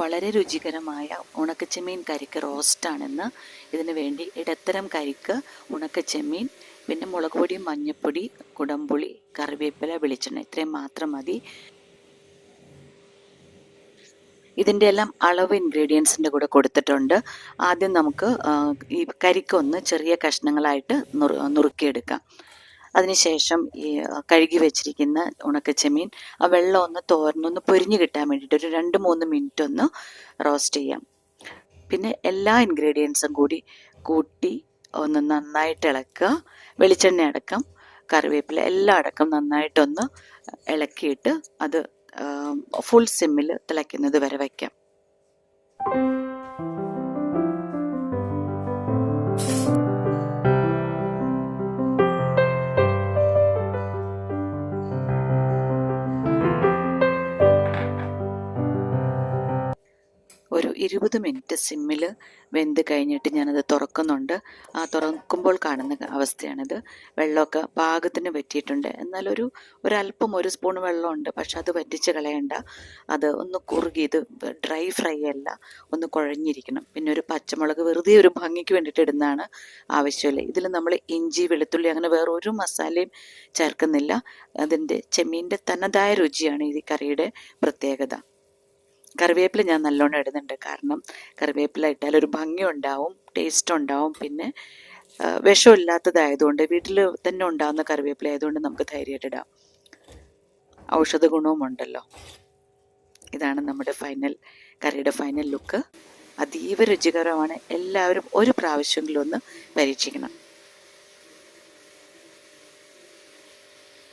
വളരെ രുചികരമായ ഉണക്കച്ചെമ്മീൻ കരിക്ക് റോസ്റ്റാണെന്ന് ഇതിന് വേണ്ടി ഇടത്തരം കരിക്ക് ഉണക്കച്ചെമ്മീൻ പിന്നെ മുളക് പൊടി മഞ്ഞൾപ്പൊടി കുടംപുളി കറിവേപ്പില വെളിച്ചെണ്ണ ഇത്രയും മാത്രം മതി. ഇതിന്റെ എല്ലാം അളവ് ഇൻഗ്രീഡിയൻസിന്റെ കൂടെ കൊടുത്തിട്ടുണ്ട്. ആദ്യം നമുക്ക് ഈ കരിക്കൊന്ന് ചെറിയ കഷ്ണങ്ങളായിട്ട് നുറു നുറുക്കിയെടുക്കാം. അതിനുശേഷം ഈ കഴുകി വെച്ചിരിക്കുന്ന ഉണക്കച്ചെമ്മീൻ ആ വെള്ളം ഒന്ന് തോർന്നൊന്ന് പൊരിഞ്ഞു കിട്ടാൻ വേണ്ടിയിട്ട് ഒരു രണ്ട് മൂന്ന് മിനിറ്റ് ഒന്ന് റോസ്റ്റ് ചെയ്യാം. പിന്നെ എല്ലാ ഇൻഗ്രീഡിയൻസും കൂടി കൂട്ടി ഒന്ന് നന്നായിട്ട് ഇളക്കുക. വെളിച്ചെണ്ണ അടക്കം കറിവേപ്പില എല്ലാം അടക്കം നന്നായിട്ടൊന്ന് ഇളക്കിയിട്ട് അത് ഫുൾ സിമ്മിൽ തിളയ്ക്കുന്നത് വരെ വയ്ക്കാം ഒരു ഇരുപത് മിനിറ്റ് സിമ്മിൽ വെന്ത് കഴിഞ്ഞിട്ട് ഞാനത് തുറക്കുന്നുണ്ട്. ആ തുറക്കുമ്പോൾ കാണുന്ന അവസ്ഥയാണിത്. വെള്ളമൊക്കെ പാകത്തിന് വറ്റിയിട്ടുണ്ട്. എന്നാലൊരു ഒരല്പം ഒരു സ്പൂൺ വെള്ളമുണ്ട്. പക്ഷെ അത് വറ്റിച്ച് കളയണ്ട. അത് ഒന്ന് കുറുകി ഇത് ഡ്രൈ ഫ്രൈ അല്ല ഒന്ന് കുഴഞ്ഞിരിക്കണം. പിന്നെ ഒരു പച്ചമുളക് വെറുതെ ഒരു ഭംഗിക്ക് വേണ്ടിയിട്ട് ഇടുന്നതാണ് ആവശ്യമില്ല. ഇതിൽ നമ്മൾ ഇഞ്ചി വെളുത്തുള്ളി അങ്ങനെ വേറെ ഒരു മസാലയും ചേർക്കുന്നില്ല. അതിന്റെ ചെമ്മീന്റെ തനതായ രുചിയാണ് ഈ കറിയുടെ പ്രത്യേകത. കറിവേപ്പില ഞാൻ നല്ലോണം ഇടുന്നുണ്ട്. കാരണം കറിവേപ്പില ഇട്ടാൽ ഒരു ഭംഗി ഉണ്ടാവും ടേസ്റ്റ് ഉണ്ടാവും. പിന്നെ വിഷമില്ലാത്തതായതുകൊണ്ട് വീട്ടിൽ തന്നെ ഉണ്ടാകുന്ന കറിവേപ്പില ആയതുകൊണ്ട് നമുക്ക് ധൈര്യമായിട്ട് ഇടാം. ഔഷധ ഗുണവും ഉണ്ടല്ലോ. ഇതാണ് നമ്മുടെ ഫൈനൽ കറിയുടെ ഫൈനൽ ലുക്ക് അതീവ രുചികരമാണ്. എല്ലാവരും ഒരു പ്രാവശ്യമെങ്കിലും ഒന്ന് പരീക്ഷിക്കണം.